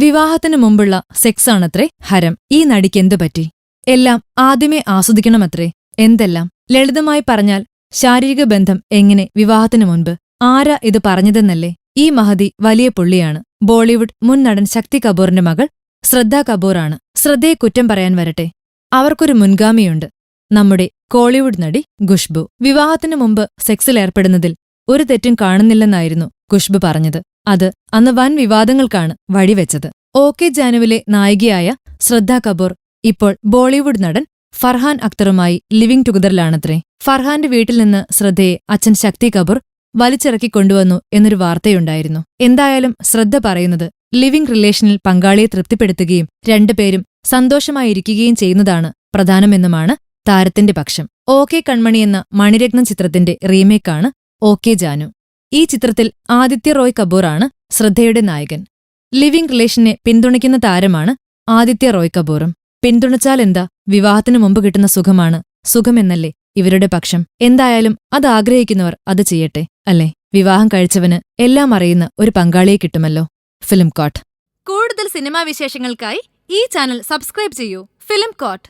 വിവാഹത്തിന് മുമ്പുള്ള സെക്സ് ആണത്രേ ഹരം. ഈ നടിക്ക് എന്തു പറ്റി? എല്ലാം ആദ്യമേ ആസ്വദിക്കണമത്രേ. എന്തെല്ലാം? ലളിതമായി പറഞ്ഞാൽ ശാരീരിക ബന്ധം എങ്ങനെ വിവാഹത്തിനു മുൻപ്? ആരാ ഇത് പറഞ്ഞതെന്നല്ലേ? ഈ മഹതി വലിയ പുള്ളിയാണ്. ബോളിവുഡ് മുൻ നടൻ ശക്തി കപൂറിന്റെ മകൾ ശ്രദ്ധ കപൂറാണ്. ശ്രദ്ധയെ കുറ്റം പറയാൻ വരട്ടെ. അവർക്കൊരു മുൻഗാമിയുണ്ട്. നമ്മുടെ കോളിവുഡ് നടി ഖുഷ്ബു. വിവാഹത്തിനു മുമ്പ് സെക്സിലേർപ്പെടുന്നതിൽ ഒരു തെറ്റും കാണുന്നില്ലെന്നായിരുന്നു ഖുഷ്ബു പറഞ്ഞത്. അത് അന്ന് വൻ വിവാദങ്ങൾക്കാണ് വഴിവെച്ചത്. ഒ. കെ. ജാനുവിലെ നായികയായ ശ്രദ്ധ കപൂർ ഇപ്പോൾ ബോളിവുഡ് നടൻ ഫർഹാൻ അക്തറുമായി ലിവിംഗ് ടുഗദറിലാണത്രേ. ഫർഹാന്റെ വീട്ടിൽ നിന്ന് ശ്രദ്ധയെ അച്ഛൻ ശക്തി കപൂർ വലിച്ചിറക്കി കൊണ്ടുവന്നു എന്നൊരു വാർത്തയുണ്ടായിരുന്നു. എന്തായാലും ശ്രദ്ധ പറയുന്നത് ലിവിംഗ് റിലേഷനിൽ പങ്കാളിയെ തൃപ്തിപ്പെടുത്തുകയും രണ്ടുപേരും സന്തോഷമായിരിക്കുകയും ചെയ്യുന്നതാണ് പ്രധാനമെന്നുമാണ് താരത്തിന്റെ പക്ഷം. ഓ കെ. കൺമണി എന്ന മണിരത്നം ചിത്രത്തിന്റെ റീമേക്കാണ് ഓ കെ. ജാനു. ഈ ചിത്രത്തിൽ ആദിത്യ റോയ് കപൂറാണ് ശ്രദ്ധയുടെ നായകൻ. ലിവിംഗ് റിലേഷനെ പിന്തുണയ്ക്കുന്ന താരമാണ് ആദിത്യ റോയ് കപൂറും. പിന്തുണച്ചാൽ എന്താ? വിവാഹത്തിനു മുമ്പ് കിട്ടുന്ന സുഖമാണ്. സുഖമെന്നല്ലേ ഇവരുടെ പക്ഷം? എന്തായാലും അത് ആഗ്രഹിക്കുന്നവർ അത് ചെയ്യട്ടെ അല്ലേ? വിവാഹം കഴിച്ചവന് എല്ലാം അറിയുന്ന ഒരു പങ്കാളിയെ കിട്ടുമല്ലോ. Film coat. കൂടുതൽ സിനിമാ വിശേഷങ്ങൾക്കായി ഈ ചാനൽ സബ്സ്ക്രൈബ് ചെയ്യൂ. Film coat.